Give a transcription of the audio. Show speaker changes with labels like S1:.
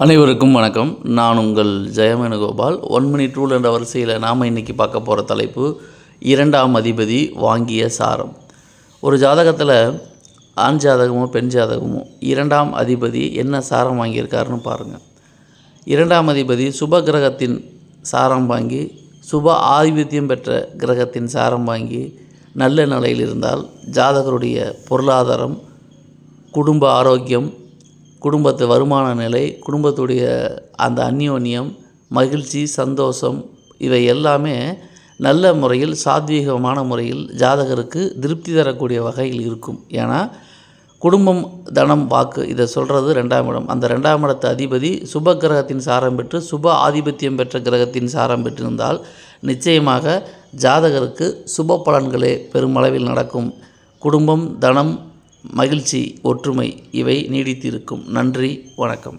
S1: அனைவருக்கும் வணக்கம். நான் உங்கள் ஜெயமேனுகோபால். ஒன் மினிட் ரூல் என்ற வரிசையில் நாம் இன்றைக்கி பார்க்க போகிற தலைப்பு இரண்டாம் அதிபதி வாங்கிய சாரம். ஒரு ஜாதகத்தில் ஆண் ஜாதகமோ பெண் ஜாதகமோ இரண்டாம் அதிபதி என்ன சாரம் வாங்கியிருக்காருன்னு பாருங்கள் இரண்டாம் அதிபதி சுப கிரகத்தின் சாரம் வாங்கி சுப ஆதிபத்தியம் பெற்ற கிரகத்தின் சாரம் வாங்கி நல்ல நிலையில் இருந்தால் ஜாதகருடைய பொருளாதாரம் குடும்ப ஆரோக்கியம் குடும்பத்து வருமான நிலை குடும்பத்துடைய அந்த அந்யோன்யம் மகிழ்ச்சி சந்தோஷம் இவை எல்லாமே நல்ல முறையில் சாத்வீகமான முறையில் ஜாதகருக்கு திருப்தி தரக்கூடிய வகையில் இருக்கும். ஏன்னா குடும்பம் தனம் வாக்கு இதை சொல்கிறது ரெண்டாம் இடம். அந்த ரெண்டாம் இடத்து அதிபதி சுப கிரகத்தின் சாரம் பெற்று சுப ஆதிபத்தியம் பெற்ற கிரகத்தின் சாரம் பெற்றிருந்தால் நிச்சயமாக ஜாதகருக்கு சுப பலன்களே பெருமளவில் நடக்கும். குடும்பம் தனம் மகிழ்ச்சி ஒற்றுமை இவை நீடித்திருக்கும். நன்றி வணக்கம்.